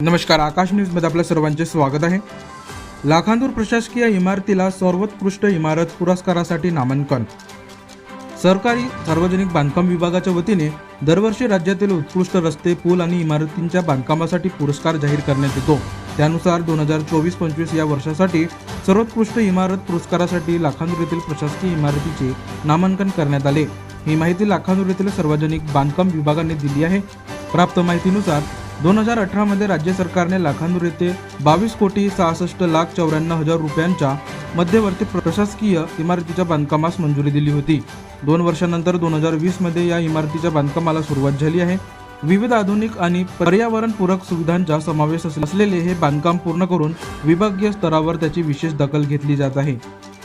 नमस्कार आकाश न्यूजमध्ये आपल्या सर्वांचे स्वागत आहे. लाखांदूर प्रशासकीय इमारतीला सर्वोत्कृष्ट इमारत पुरस्कारासाठी नामांकन. सरकारी सार्वजनिक बांधकाम विभागाच्या वतीने दरवर्षी राज्यातील उत्कृष्ट रस्ते पूल आणि इमारतींच्या बांधकामासाठी पुरस्कार जाहीर करण्यात येतो. त्यानुसार दोन हजार चोवीस पंचवीस या वर्षासाठी सर्वोत्कृष्ट इमारत पुरस्कारासाठी लाखांदूर येथील प्रशासकीय इमारतीचे नामांकन करण्यात आले. ही माहिती लाखांदूर येथील सार्वजनिक बांधकाम विभागाने दिली आहे. प्राप्त माहितीनुसार दोन हजार अठरामध्ये राज्य सरकारने लाखांदूर येथे बावीस कोटी सहासष्ट लाख चौऱ्याण्णव हजार रुपयांच्या मध्यवर्ती प्रशासकीय इमारतीच्या बांधकामास मंजुरी दिली होती. दोन वर्षानंतर दोन हजार वीसमध्ये या इमारतीच्या बांधकामाला सुरुवात झाली आहे. विविध आधुनिक आणि पर्यावरणपूरक सुविधांचा समावेश अस- असलेले हे बांधकाम पूर्ण करून विभागीय स्तरावर त्याची विशेष दखल घेतली जात आहे.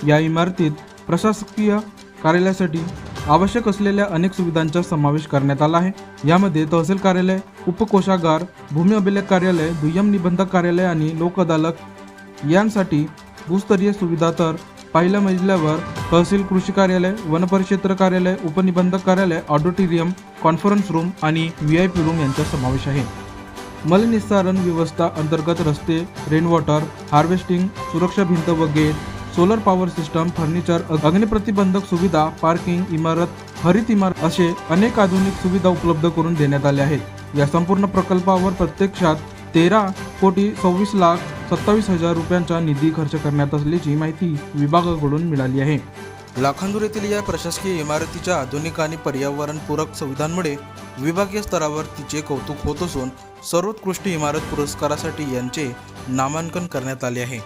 या इमारतीत प्रशासकीय कार्यालयासाठी आवश्यक असलेल्या अनेक सुविधांचा समावेश करण्यात आला आहे. यामध्ये तहसील कार्यालय उपकोषागार भूमी अभिलेख कार्यालय दुय्यम निबंधक कार्यालय आणि लोक अदालत यांसाठी भूस्तरीय सुविधा तर पहिल्या मजल्यावर तहसील कृषी कार्यालय वनपरिक्षेत्र कार्यालय उपनिबंधक कार्यालय ऑडिटोरियम कॉन्फरन्स रूम आणि व्ही आय पी रूम यांचा समावेश आहे. मलनिस्सारण व्यवस्था अंतर्गत रस्ते रेनवॉटर हार्वेस्टिंग सुरक्षा भिंत व gate solar power system furniture अग्निप्रतिबंधक सुविधा पार्किंग इमारत हरित इमारत असे अनेक आधुनिक सुविधा उपलब्ध करून देण्यात आल्या आहेत. या संपूर्ण प्रकल्पावर प्रत्यक्षात तेरा कोटी सव्वीस लाख सत्तावीस हजार रुपयांचा निधी खर्च करण्यात असल्याची माहिती विभागाकडून मिळाली आहे. लाखांदूर येथील या प्रशासकीय इमारतीच्या आधुनिक आणि पर्यावरणपूरक सुविधांमुळे विभागीय स्तरावर तिचे कौतुक होत असून सर्वोत्कृष्ट इमारत पुरस्कारासाठी यांचे नामांकन करण्यात आले आहे.